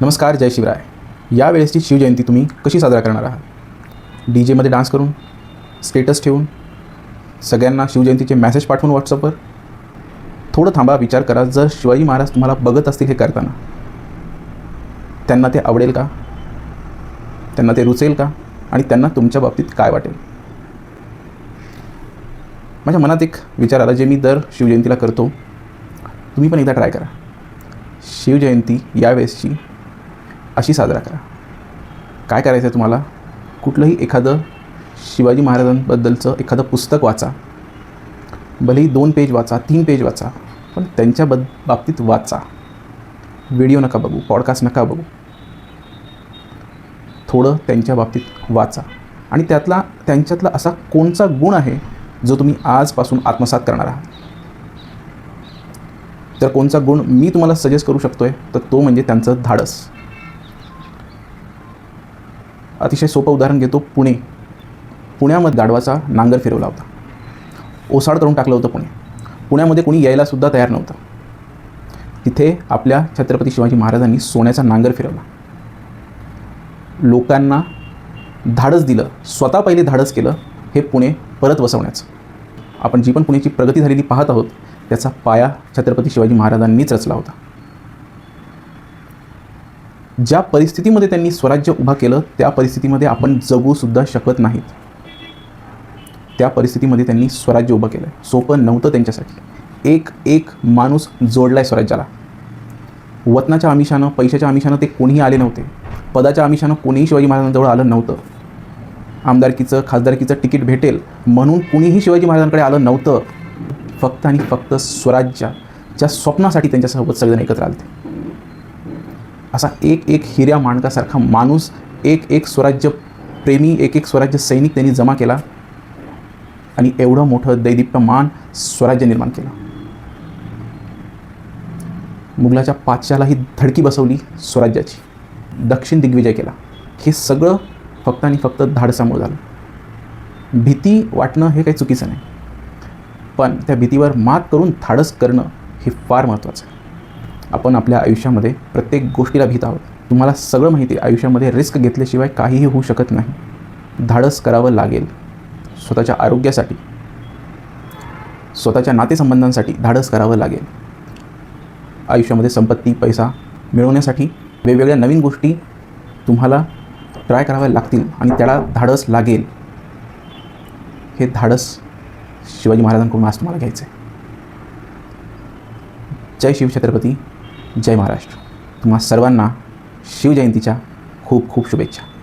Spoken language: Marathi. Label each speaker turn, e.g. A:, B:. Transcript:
A: नमस्कार जय शिवराय. या वेळेसची शिवजयंती तुम्ही कशी साजरा करणार आहात? डी जेमध्ये डान्स करून स्टेटस ठेवून सगळ्यांना शिवजयंतीचे मॅसेज पाठवून व्हॉट्सअपवर? थोडं थांबा विचार करा. जर शिवाजी महाराज तुम्हाला बघत असतील हे करताना त्यांना ते आवडेल का? त्यांना ते रुचेल का? आणि त्यांना तुमच्या बाबतीत काय वाटेल? माझ्या मनात एक विचार आला जे मी दर शिवजयंतीला करतो. तुम्ही पण एकदा ट्राय करा. शिवजयंती यावेळेसची अशी साजरा करा. काय करायचं आहे तुम्हाला? कुठलंही एखादं शिवाजी महाराजांबद्दलचं एखादं पुस्तक वाचा. भलेही दोन पेज वाचा तीन पेज वाचा पण त्यांच्या बद बाबतीत वाचा. व्हिडिओ नका बघू पॉडकास्ट नका बघू. थोडं त्यांच्या बाबतीत वाचा. आणि त्यातला त्यांच्यातला असा कोणचा गुण आहे जो तुम्ही आजपासून आत्मसात करणार आहात? तर कोणचा गुण मी तुम्हाला सजेस्ट करू शकतो आहे तर तो म्हणजे त्यांचं धाडस. अतिशय सोपं उदाहरण घेतो पुणे. पुण्यामध्ये गाढवाचा नांगर फिरवला होता. ओसाड करून टाकलं होतं पुणे. पुण्यामध्ये कोणी यायलासुद्धा तयार नव्हतं. तिथे आपल्या छत्रपती शिवाजी महाराजांनी सोन्याचा नांगर फिरवला. लोकांना धाडस दिलं स्वतः पहिले धाडस केलं हे पुणे परत वसवण्याचं. आपण जी पण पुण्याची प्रगती झालेली पाहत आहोत त्याचा पाया छत्रपती शिवाजी महाराजांनीच रचला होता. ज्या परिस्थितीमध्ये त्यांनी स्वराज्य उभा केलं त्या परिस्थितीमध्ये आपण जगूसुद्धा शकत नाहीत. त्या परिस्थितीमध्ये त्यांनी स्वराज्य उभं केलं. सोपं नव्हतं त्यांच्यासाठी. एक एक माणूस जोडला आहे स्वराज्याला. वतनाच्या आमिषानं पैशाच्या आमिषानं ते कोणीही आले नव्हते. पदाच्या आमिषानं कोणीही शिवाजी महाराजांजवळ आलं नव्हतं. आमदारकीचं खासदारकीचं तिकीट भेटेल म्हणून कुणीही शिवाजी महाराजांकडे आलं नव्हतं. फक्त आणि फक्त स्वराज्याच्या स्वप्नासाठी त्यांच्यासोबत सगळेजण एकत्र आले असा एक एक हिऱ्या माणकासारखा माणूस एक एक स्वराज्य प्रेमी एक एक स्वराज्य सैनिक त्यांनी जमा केला आणि एवढं मोठं दैदिप्यमान स्वराज्य निर्माण केलं. मुघलाच्या पाचशालाही धडकी बसवली स्वराज्याची. दक्षिण दिग्विजय केला. हे सगळं फक्त आणि फक्त धाडसामुळे झालं. भीती वाटणं हे काही चुकीचं नाही. पण त्या भीतीवर मात करून धाडस करणं हे फार महत्त्वाचं आहे. आपण आपल्या आयुष्यामध्ये प्रत्येक गोष्टीला भीत आहोत. तुम्हाला सगळं माहिती आहे. आयुष्यामध्ये रिस्क घेतल्याशिवाय काहीही होऊ शकत नाही. धाडस करावं लागेल. स्वतःच्या आरोग्यासाठी स्वतःच्या नातेसंबंधांसाठी धाडस करावं लागेल. आयुष्यामध्ये संपत्ती पैसा मिळवण्यासाठी वेगवेगळ्या नवीन गोष्टी तुम्हाला ट्राय कराव्या लागतील आणि त्याला धाडस लागेल. हे धाडस शिवाजी महाराजांकडून आज तुम्हाला घ्यायचं आहे जय शिवछत्रपती. जय महाराष्ट्र. तुम्हा सर्वांना शिवजयंतीच्या खूप खूप शुभेच्छा.